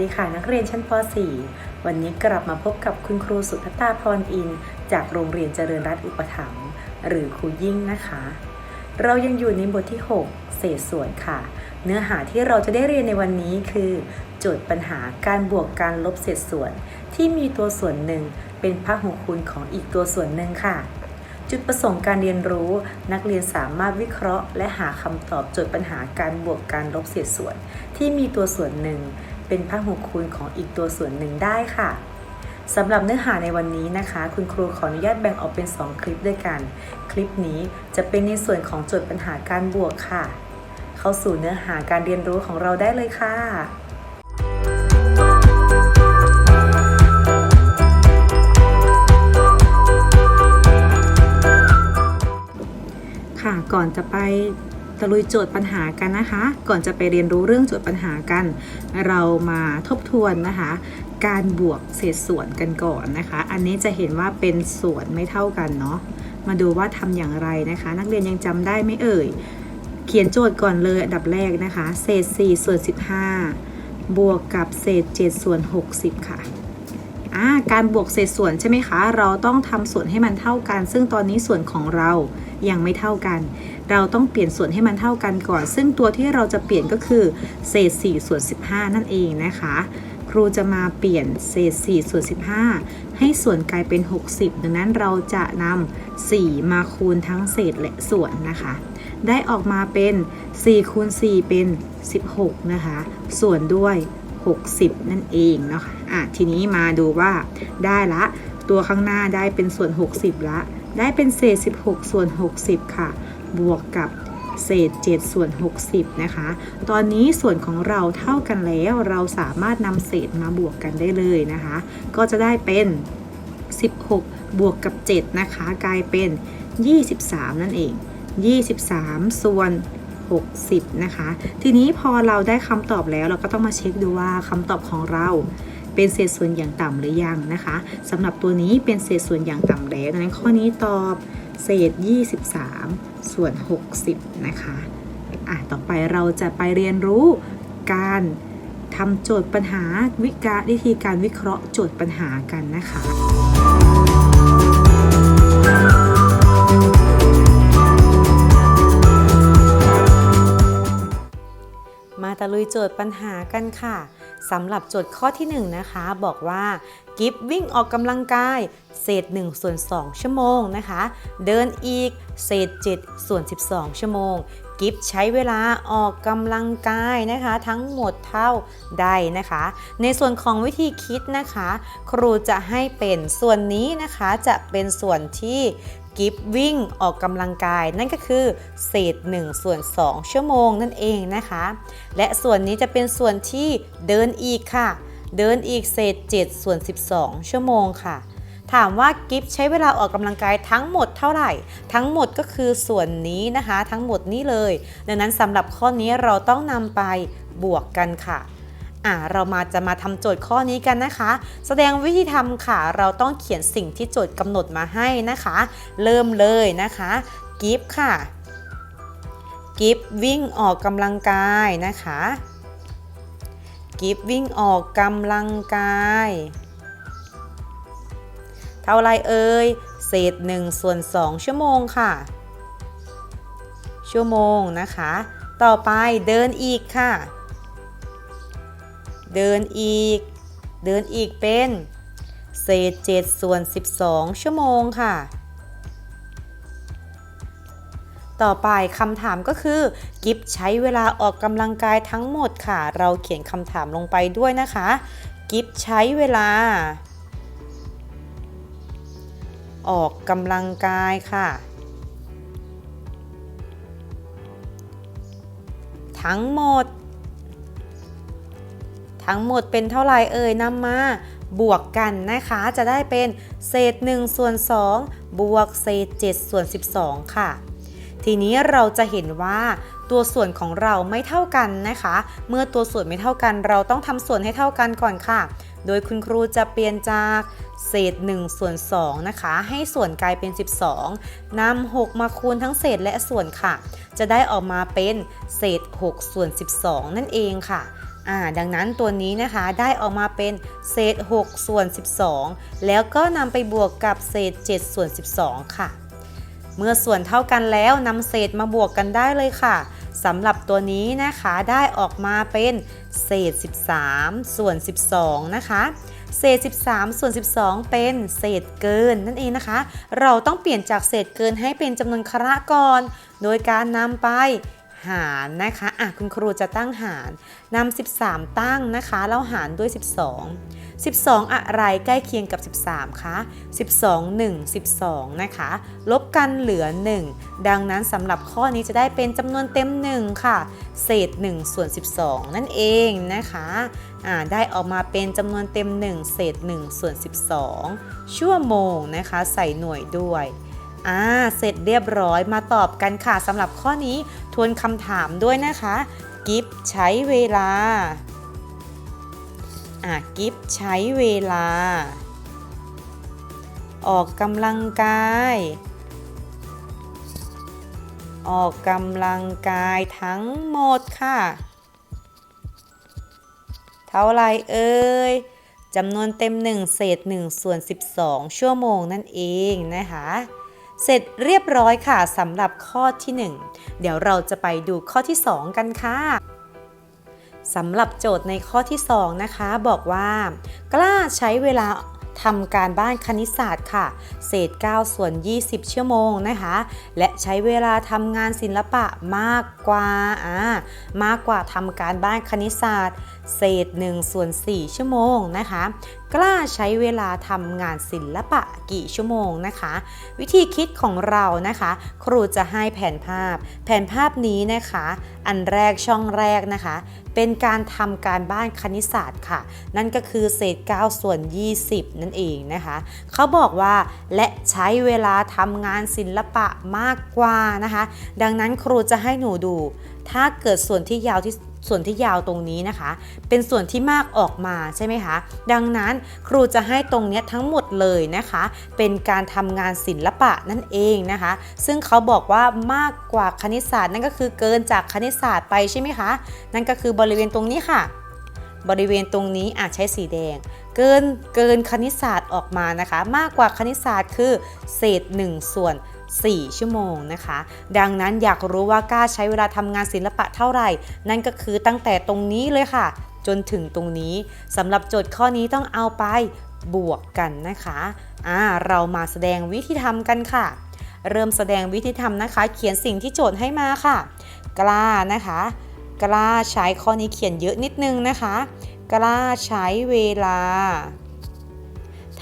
ดีค่ะนักเรียนชั้นป .4 วันนี้กลับมาพบกับคุณครูสุทธาพรอิน จากโรงเรียนเจริญรัตน์อุปถัมภ์หรือครูยิ่งนะคะ เรายังอยู่ในบทที่ 6 เศษส่วนค่ะ เนื้อหาที่เราจะได้เรียนในวันนี้คือ โจทย์ปัญหาการบวกการลบเศษส่วน ที่มีตัวส่วนหนึ่งเป็นพหุคูณของอีกตัวส่วนหนึ่งค่ะจุดประสงค์การเรียนรู้นักเรียนสามารถวิเคราะห์ และหาคำตอบโจทย์ปัญหาการบวกการลบเศษส่วน ที่มีตัวส่วนหนึ่ง เป็นพหุคูณของอีกตัวส่วนหนึ่งได้ค่ะสำหรับเนื้อหาในวันนี้นะคะ คุณครูขออนุญาตแบ่งออกเป็น 2 คลิปด้วยกัน คลิปนี้จะเป็นในส่วนของโจทย์ปัญหาการบวกค่ะ เข้าสู่เนื้อหาการเรียนรู้ของเราได้เลยค่ะค่ะก่อนจะไป ตะลุยโจทย์ปัญหากันนะคะ ก่อนจะไปเรียนรู้เรื่องโจทย์ปัญหากัน เรามาทบทวนนะคะ การบวกเศษส่วนกันก่อนนะคะ อันนี้จะเห็นว่าเป็นส่วนไม่เท่ากันเนาะมาดูว่าทำอย่างไรนะคะ นักเรียนยังจำได้ไหมเอ่ย เขียนโจทย์ก่อนเลยอันดับแรกนะคะ เศษ4ส่วน15 บวกกับเศษ7ส่วน60 ค่ะ อ่าการบวกเศษส่วนใช่ไหมคะ เราต้องทำส่วนให้มันเท่ากัน ซึ่งตอนนี้ส่วนของเรายังไม่เท่ากัน เราต้องเปลี่ยนส่วนให้มันเท่ากันก่อน ซึ่งตัวที่เราจะเปลี่ยนก็คือเศษ4ส่วน15 นั่นเองนะคะ ครูจะมาเปลี่ยนเศษ4ส่วน15 ให้ส่วนกลายเป็น 60 ดังนั้นเราจะนำ4มาคูณทั้งเศษและส่วนนะคะ ได้ออกมาเป็น4คูณ4เป็น 16 นะคะ ส่วนด้วย 60 นั่นเองเนาะคะอะทีนี้มาดูว่าได้ละ ตัวข้างหน้าได้เป็นส่วน 60 ละ ได้เป็นเศษ 16 ส่วน 60 ค่ะ บวกกับเศษ7ส่วน 60 นะคะ ตอนนี้ส่วนของเราเท่ากันแล้ว เราสามารถนำเศษมาบวกกันได้เลยนะคะ ก็จะได้เป็น 16 บวกกับ 7 นะคะ กลายเป็น 23 นั่นเอง 23 ส่วน 60 นะคะ ทีนี้พอเราได้คำตอบแล้วเราก็ต้องมาเช็คดูว่าคำตอบของเราเป็นเศษส่วนอย่างต่ำหรือยังนะคะสำหรับตัวนี้เป็นเศษส่วนอย่างต่ำแล้วดังนั้นข้อนี้ตอบเศษ 23 ส่วน 60 นะคะอะต่อไปเราจะไปเรียนรู้การทำโจทย์ปัญหาวิกาวิธีการวิเคราะห์โจทย์ปัญหากันนะคะ ลุยโจทย์ปัญหากันค่ะสำหรับโจทย์ข้อที่ 1 นะคะ บอกว่ากิฟวิ่งออกกำลังกาย เศษ1ส่วน2ชั่วโมงนะคะ เดินอีกเศษ7ส่วน12 ชั่วโมง กิฟใช้เวลาออกกำลังกายนะคะ ทั้งหมดเท่าใดนะคะ ในส่วนของวิธีคิดนะคะ ครูจะให้เป็นส่วนนี้นะคะจะเป็นส่วนที่ กิฟวิ่งออกกำลังกาย นั่นก็คือเศษ1ส่วน2 ชั่วโมงนั่นเองนะคะ และส่วนนี้จะเป็นส่วนที่เดินอีกค่ะ เดินอีกเศษ7ส่วน12 ชั่วโมงค่ะถามว่ากิฟใช้เวลาออกกำลังกายทั้งหมดเท่าไหร่ ทั้งหมดก็คือส่วนนี้นะคะ ทั้งหมดนี้เลย ดังนั้นสำหรับข้อนี้เราต้องนำไปบวกกันค่ะ อ่าเรามาจะมาทำโจทย์ข้อนี้กันนะคะ แสดงวิธีทำค่ะ เราต้องเขียนสิ่งที่โจทย์กำหนดมาให้นะคะ เริ่มเลยนะคะกิฟค่ะกิฟวิ่งออกกำลังกายนะคะกิฟวิ่งออกกำลังกาย เท่าไรเอ่ยเศษ1ส่วน2ชั่วโมงค่ะ ชั่วโมงนะคะ ต่อไปเดินอีกค่ะ เดินอีก เดินอีกเป็น เศษ7ส่วน 12 ชั่วโมงค่ะ ต่อไปคำถามก็คือ กิฟใช้เวลาออกกำลังกายทั้งหมดค่ะ เราเขียนคำถามลงไปด้วยนะคะ กิฟใช้เวลา ออกกำลังกายค่ะทั้งหมด ทั้งหมดเป็นเท่าไหร่เอ่ยนำมาบวกกันนะคะจะได้เป็นเศษ1ส่วน2บวกเศษ7ส่วน12 ค่ะ ทีนี้เราจะเห็นว่าตัวส่วนของเราไม่เท่ากันนะคะ เมื่อตัวส่วนไม่เท่ากัน เราต้องทำส่วนให้เท่ากันก่อนค่ะ โดยคุณครูจะเปลี่ยนจากเศษ1ส่วน2นะคะ ให้ส่วนกลายเป็น 12นำ6มาคูณทั้งเศษและส่วนค่ะ จะได้ออกมาเป็นเศษ6ส่วน12 นั่นเองค่ะ อ่าดังนั้นตัวนี้นะคะได้ออกมาเป็นเศษ 6 ส่วน 12 แล้วก็นำไปบวกกับเศษ 7 ส่วน 12 ค่ะ เมื่อส่วนเท่ากันแล้วนำเศษมาบวกกันได้เลยค่ะสำหรับตัวนี้นะคะได้ออกมาเป็นเศษ 13 ส่วน 12 นะคะ เศษ 13 ส่วน 12 เป็นเศษเกินนั่นเองนะคะ เราต้องเปลี่ยนจากเศษเกินให้เป็นจำนวนคระก่อน โดยการนำไป หารนะคะอะคุณครูจะตั้งหารนำ13 ตั้งนะคะแล้วหารด้วย 12 12 อะไรใกล้เคียงกับ 13คะ12 1 12 นะคะ ลบกันเหลือ 1 ดังนั้นสำหรับข้อนี้จะได้เป็นจำนวนเต็ม 1 ค่ะ เศษ 1 ส่วน 12 นั่นเองนะคะอ่าได้ออกมาเป็นจำนวนเต็ม 1 เศษ 1 ส่วน 12 ชั่วโมงนะคะ ใส่หน่วยด้วย อ่าเสร็จเรียบร้อยมาตอบกันค่ะสำหรับข้อนี้ทวนคำถามด้วยนะคะ กิฟใช้เวลาอะกิฟใช้เวลา ออกกำลังกาย ออกกำลังกายทั้งหมดค่ะ เท่าไรเอ่ยจำนวนเต็ม 1 เศษ 1 ส่วน 12 ชั่วโมงนั่นเองนะคะ เสร็จเรียบร้อยค่ะสำหรับข้อที่ 1 เดี๋ยวเราจะไปดูข้อที่ 2 กันค่ะสำหรับโจทย์ในข้อที่ 2 นะคะ บอกว่า กล้าใช้เวลาทำการบ้านคณิตศาสตร์ค่ะ เศษ 9 ส่วน 20 ชั่วโมงนะคะ และใช้เวลาทำงานศิลปะมากกว่าอ่ามากกว่าทำการบ้านคณิตศาสตร์ เศษ1ส่วน4ชั่วโมงนะคะ กล้าใช้เวลาทำงานศิลปะกี่ชั่วโมงนะคะ วิธีคิดของเรานะคะ ครูจะให้แผนภาพ แผนภาพนี้นะคะ อันแรกช่องแรกนะคะ เป็นการทำการบ้านคณิตศาสตร์ค่ะ นั่นก็คือเศษ 9 ส่วน 20 นั่นเองนะคะ เขาบอกว่าและใช้เวลาทำงานศิลปะมากกว่านะคะ ดังนั้นครูจะให้หนูดู ถ้าเกิดส่วนที่ยาวที่ ส่วนที่ยาวตรงนี้นะคะ เป็นส่วนที่มากออกมาใช่ไหมคะ ดังนั้นครูจะให้ตรงนี้ทั้งหมดเลยนะคะ เป็นการทำงานศิลปะนั่นเองนะคะ ซึ่งเขาบอกว่ามากกว่าคณิตศาสตร์นั่นก็คือเกินจากคณิตศาสตร์ไปใช่ไหมคะ นั่นก็คือบริเวณตรงนี้ค่ะ บริเวณตรงนี้อาจใช้สีแดงเกินเกินคณิตศาสตร์ออกมานะคะ มากกว่าคณิตศาสตร์คือ เศษ 1 ส่วน 4 ชั่วโมงนะคะ ดังนั้นอยากรู้ว่ากล้าใช้เวลาทำงานศิลปะเท่าไหร่ นั่นก็คือตั้งแต่ตรงนี้เลยค่ะ จนถึงตรงนี้สำหรับโจทย์ข้อนี้ต้องเอาไปบวกกันนะคะอ่าเรามาแสดงวิธีทำกันค่ะ เริ่มแสดงวิธีทำนะคะ เขียนสิ่งที่โจทย์ให้มาค่ะ กล้านะคะ กล้าใช้ข้อนี้เขียนเยอะนิดนึงนะคะ กล้าใช้เวลา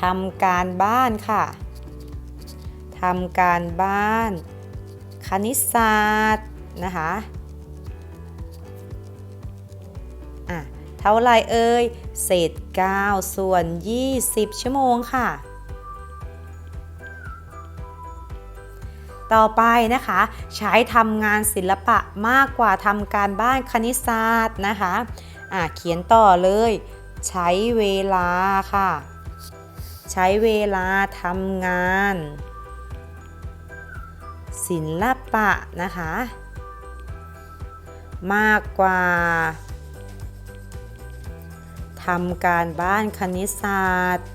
ทำการบ้านค่ะ ทำการบ้าน คณิตศาสตร์นะคะอะเท่าไรเอ่ยเศษ 9 ส่วน 20 ชั่วโมงค่ะ ต่อไปนะคะ ใช้ทำงานศิลปะมากกว่าทำการบ้านคณิตศาสตร์นะคะอะเขียนต่อเลย ใช้เวลาค่ะ ใช้เวลาทำงาน ศิลปะนะคะ มากกว่าทำการบ้านคณิตศาสตร์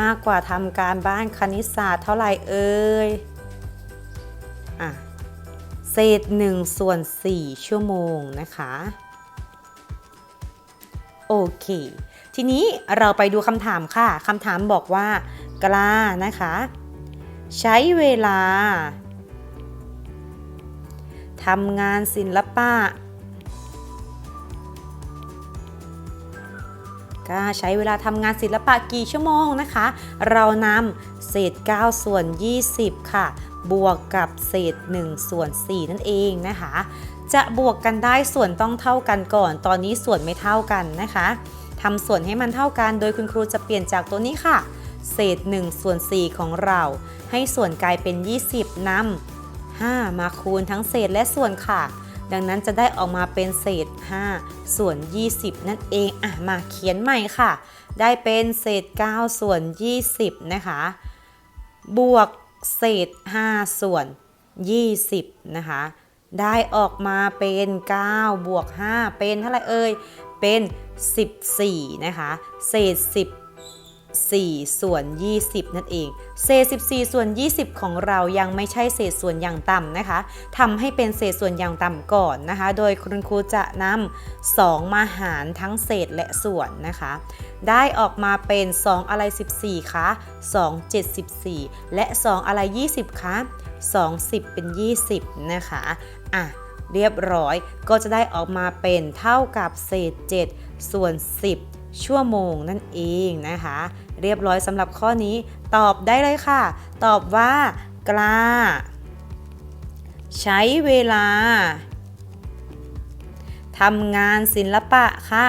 มากกว่าทำการบ้านคณิตศาสตร์เท่าไหร่เอ่ยอะเศษ1ส่วน 4 ชั่วโมงนะคะ โอเค ทีนี้เราไปดูคำถามค่ะคำถามบอกว่า กล้านะคะ ใช้เวลาทำงานศิลปะกล้าใช้เวลาทำงานศิลปะกี่ชั่วโมงนะคะ เรานำเศษ 9 ส่วน 20 ค่ะ บวกกับเศษ 1 ส่วน 4 นั่นเองนะคะ จะบวกกันได้ส่วนต้องเท่ากันก่อน ตอนนี้ส่วนไม่เท่ากันนะคะ ทำส่วนให้มันเท่ากัน โดยคุณครูจะเปลี่ยนจากตัวนี้ค่ะ เศษ1ส่วน4ของเรา ให้ส่วนกลายเป็น 20นำ5มาคูณทั้งเศษและส่วนค่ะ ดังนั้นจะได้ออกมาเป็นเศษ 5 ส่วน 20 นั่นเองอะมาเขียนใหม่ค่ะ ได้เป็นเศษ 9 ส่วน 20 นะคะ บวกเศษ 5 ส่วน 20 นะคะได้ออกมาเป็น 9 บวก 5 เป็นเท่าไหร่เอ่ย เป็น 14 นะคะ เศษ 14 ส่วน 20 นั่นเอง เศษ 14 ส่วน 20 ของเรายังไม่ใช่เศษส่วนอย่างต่ำนะคะทำให้เป็นเศษส่วนอย่างต่ำก่อนนะคะ โดยคุณครูจะนำ2มาหารทั้งเศษและส่วนนะคะ ได้ออกมาเป็น 2 อะไร 14 คะ 2 74 และ 2 อะไร 20 คะ2 10เป็น 20 นะคะ อะ เรียบร้อย ก็จะได้ออกมาเป็นเท่ากับเศษ 7 ส่วน 10 ชั่วโมงนั่นเองนะคะ เรียบร้อยสำหรับข้อนี้ตอบได้เลยค่ะ ตอบว่ากล้า ใช้เวลาทำงานศิลปะค่ะ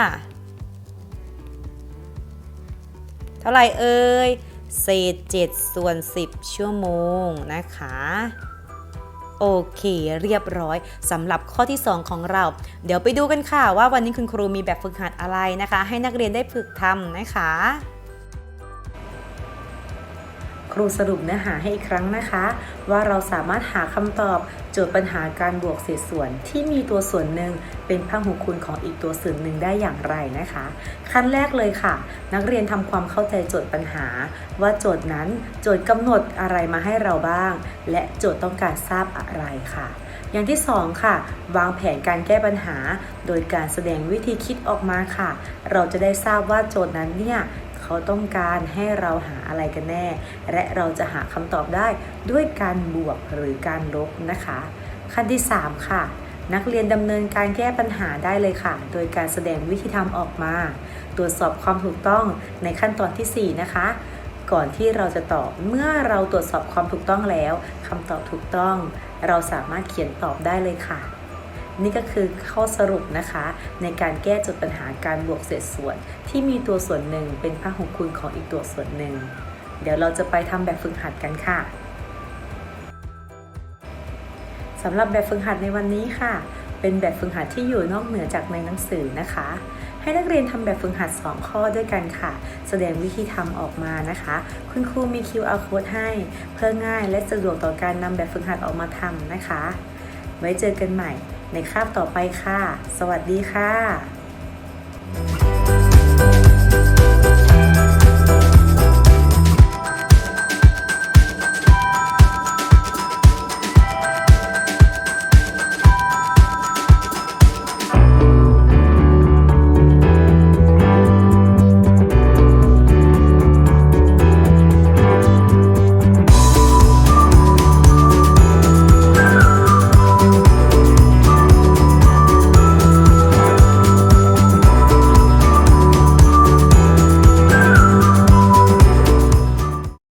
เท่าไหร่เอ่ยเศษ7ส่วน 10 ชั่วโมงนะคะ โอเค เรียบร้อยสำหรับข้อที่ 2 ของเรา เดี๋ยวไปดูกันค่ะว่าวันนี้คุณครูมีแบบฝึกหัดอะไรนะคะ ให้นักเรียนได้ฝึกทำนะคะ ครูสรุปเนื้อหาให้อีกครั้งนะคะ ว่าเราสามารถหาคำตอบโจทย์ปัญหาการบวกเศษส่วนที่มีตัวส่วนหนึ่งเป็นพหุคูณของอีกตัวส่วนหนึ่งได้อย่างไรนะคะ ขั้นแรกเลยค่ะ นักเรียนทำความเข้าใจโจทย์ปัญหา ว่าโจทย์นั้นโจทย์กำหนดอะไรมาให้เราบ้าง และโจทย์ต้องการทราบอะไรค่ะ อย่างที่ 2 ค่ะ วางแผนการแก้ปัญหา โดยการแสดงวิธีคิดออกมาค่ะ เราจะได้ทราบว่าโจทย์นั้นเนี่ย เขาต้องการให้เราหาอะไรกันแน่ และเราจะหาคำตอบได้ด้วยการบวกหรือการลบนะคะ ขั้นที่ 3 ค่ะ นักเรียนดำเนินการแก้ปัญหาได้เลยค่ะ โดยการแสดงวิธีทำออกมา ตรวจสอบความถูกต้องในขั้นตอนทีสี่4 นะคะก่อนที่เราจะตอบเมื่อเราตรวจสอบความถูกต้องแล้วคำตอบถูกต้อง เราสามารถเขียนตอบได้เลยค่ะ นี่ก็คือข้อสรุปนะคะ ในการแก้จทย์ปัญหาการบวกเศษส่วน ที่มีตัวส่วนหนึ่งเป็นพหุคูณของอีกตัวส่วนหนึ่ง เดี๋ยวเราจะไปทำแบบฝึกหัดกันค่ะสำหรับแบบฝึกหัดในวันนี้ค่ะ เป็นแบบฝึกหัดที่อยู่นอกเหนือจากในหนังสือนะคะ ให้นักเรียนทำแบบฝึกหัด 2 ข้อด้วยกันค่ะ แสดงวิธีทำออกมานะคะ คุณครูมี QR code ให้เพื่อง่ายและสะดวกต่อการนำแบบฝึกหัดออกมาทำนะคะ ไว้เจอกันใหม่ ในคาบต่อไปค่ะ สวัสดีค่ะ